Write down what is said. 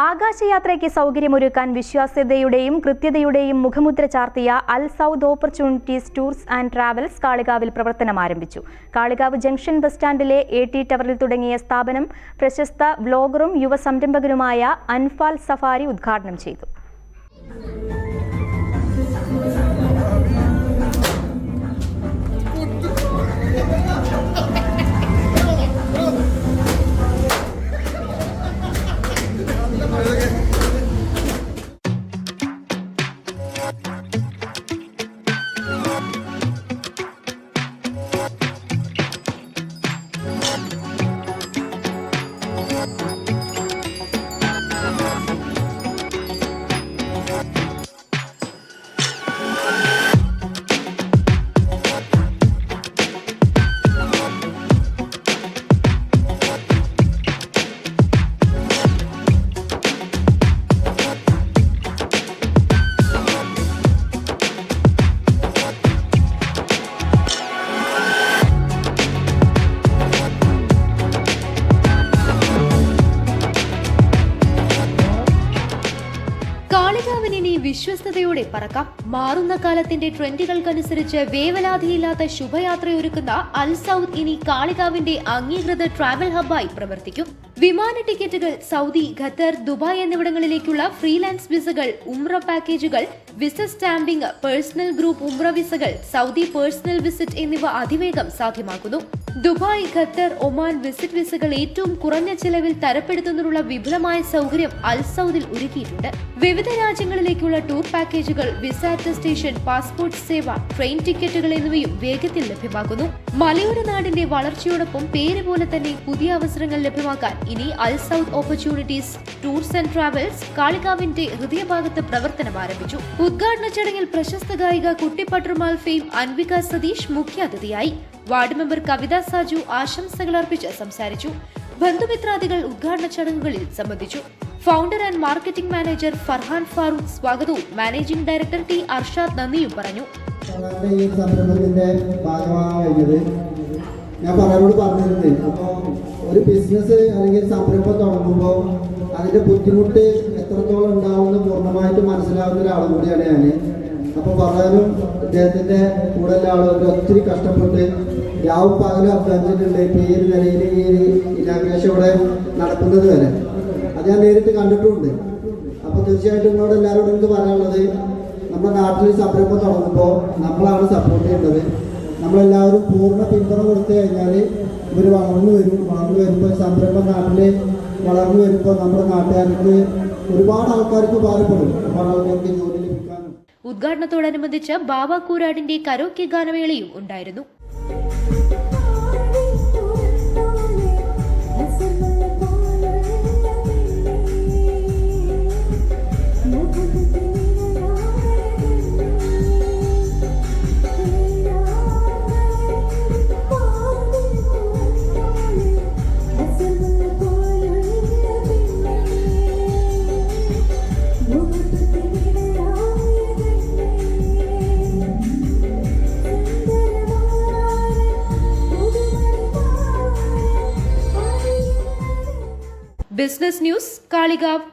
ആകാശയാത്രയ്ക്ക് സൗകര്യമൊരുക്കാൻ വിശ്വാസ്യതയുടെയും കൃത്യതയുടെയും മുഖമുദ്ര ചാർത്തിയ Al Saud opportunities tours and travels കാളികാവിൽ പ്രവർത്തനം ആരംഭിച്ചു. കാളികാവ് ജംഗ്ഷൻ ബസ് സ്റ്റാൻഡിലെ എ ടി ടവറിൽ തുടങ്ങിയ സ്ഥാപനം പ്രശസ്ത വ്ലോഗറും യുവ സംരംഭകനുമായ അൻഫാൽ സഫാരി ഉദ്ഘാടനം ചെയ്തു. കാളികാവിന് ഇനി വിശ്വസ്തയോടെ പറക്കാം. മാറുന്ന കാലത്തിന്റെ ട്രെൻഡുകൾക്കനുസരിച്ച് വേവലാതിയില്ലാത്ത ശുഭയാത്രയൊരുക്കുന്ന അൽ സൗദ് ഇനി കാളികാവിന്റെ അംഗീകൃത ട്രാവൽ ഹബ്ബായി പ്രവർത്തിക്കും. വിമാന ടിക്കറ്റുകൾ സൗദി ഖത്തർ ദുബായ് എന്നിവിടങ്ങളിലേക്കുള്ള ഫ്രീലാൻസ് വിസകൾ ഉംറ പാക്കേജുകൾ വിസ സ്റ്റാമ്പിംഗ് പേഴ്സണൽ ഗ്രൂപ്പ് ഉംറ വിസകൾ സൗദി പേഴ്സണൽ വിസിറ്റ് എന്നിവ അതിവേഗം സാധ്യമാക്കുന്നു. ദുബായ് ഖത്തർ ഒമാൻ വിസിറ്റ് വിസകൾ ഏറ്റവും കുറഞ്ഞ ചെലവിൽ തരപ്പെടുത്തുന്നതിനുള്ള വിപുലമായ സൗകര്യം അൽ സൗദിൽ ഒരുക്കിയിട്ടുണ്ട്. വിവിധ രാജ്യങ്ങളിലേക്കുള്ള ടൂർ പാക്കേജുകൾ വിസ അറ്റസ്റ്റേഷൻ പാസ്പോർട്ട് സേവ ട്രെയിൻ ടിക്കറ്റുകൾ എന്നിവയും വേഗത്തിൽ ലഭ്യമാക്കുന്നു. മലയോര നാടിന്റെ വളർച്ചയോടൊപ്പം പേര് പോലെ തന്നെ പുതിയ അവസരങ്ങൾ ലഭ്യമാക്കാൻ ഇനി Al Saud opportunities tours and travels കാളികാവിന്റെ ഹൃദയഭാഗത്ത് പ്രവർത്തനം ആരംഭിച്ചു. ഉദ്ഘാടന ചടങ്ങിൽ പ്രശസ്ത ഗായിക കുട്ടിപ്പട്ടർമാൽ ഫെയിം അൻവിക സതീഷ് മുഖ്യാതിഥിയായി. വാർഡ് മെമ്പർ കവിത സാജു ആശംസകൾ അർപ്പിച്ച് സംസാരിച്ചു. ബന്ധുമിത്രാദികൾ ഉദ്ഘാടന ചടങ്ങുകളിൽ സംബന്ധിച്ചു. Founder and marketing manager Farhan Farooq സ്വാഗതവും മാനേജിംഗ് ഡയറക്ടർ ടി അർഷാദ് നന്ദിയും പറഞ്ഞു. ഞാൻ പറയാനോട് പറഞ്ഞിരുന്നത് അപ്പോൾ ഒരു ബിസിനസ് അല്ലെങ്കിൽ സംരംഭം തുടങ്ങുമ്പോൾ അതിന്റെ ബുദ്ധിമുട്ട് എത്രത്തോളം ഉണ്ടാവുമെന്ന് പൂർണമായിട്ട് മനസ്സിലാവുന്ന ഒരാൾ കൂടിയാണ് ഞാൻ അപ്പോൾ പറയാനും ഇദ്ദേഹത്തിന്റെ കൂടെ ഉള്ള ആളുകൾ ഒത്തിരി കഷ്ടപ്പെട്ട് രാവും പകലും അധ്വാനിച്ചിട്ടുണ്ട് ഇപ്പൊ ഈ ഒരു നിലയിൽ ഈ ഒരു ഇനാഗ്രേഷൻ ഇവിടെ നടക്കുന്നത് വരെ. അത് ഞാൻ നേരിട്ട് കണ്ടിട്ടുമുണ്ട് അപ്പോൾ തീർച്ചയായിട്ടും നിങ്ങളോട് എല്ലാവരോടും എനിക്ക് പറയാനുള്ളത് നമ്മുടെ നാട്ടിൽ സംരംഭം തുടങ്ങുമ്പോൾ നമ്മളാണ് സപ്പോർട്ട് ചെയ്യേണ്ടത്. നമ്മളെല്ലാവരും പൂർണ പിന്തുണ കൊടുത്തു കഴിഞ്ഞാൽ ഇവർ വളർന്നു വരും. വളർന്നു വരുമ്പോൾ സംരംഭം നാട്ടിൽ വളർന്നു വരുമ്പോൾ നമ്മുടെ നാട്ടുകാർക്ക് ഒരുപാട് ആൾക്കാർക്ക് ഉപകാരപ്പെടും. ഒരുപാട് ആൾക്കാർക്ക് ജോലി ലഭിക്കാനും ഉദ്ഘാടനത്തോടനുബന്ധിച്ച് ബാബ കൂരാടിന്റെ കരോക്കെ ഗാനമേളയും ഉണ്ടായിരുന്നു. Business news Kalikavu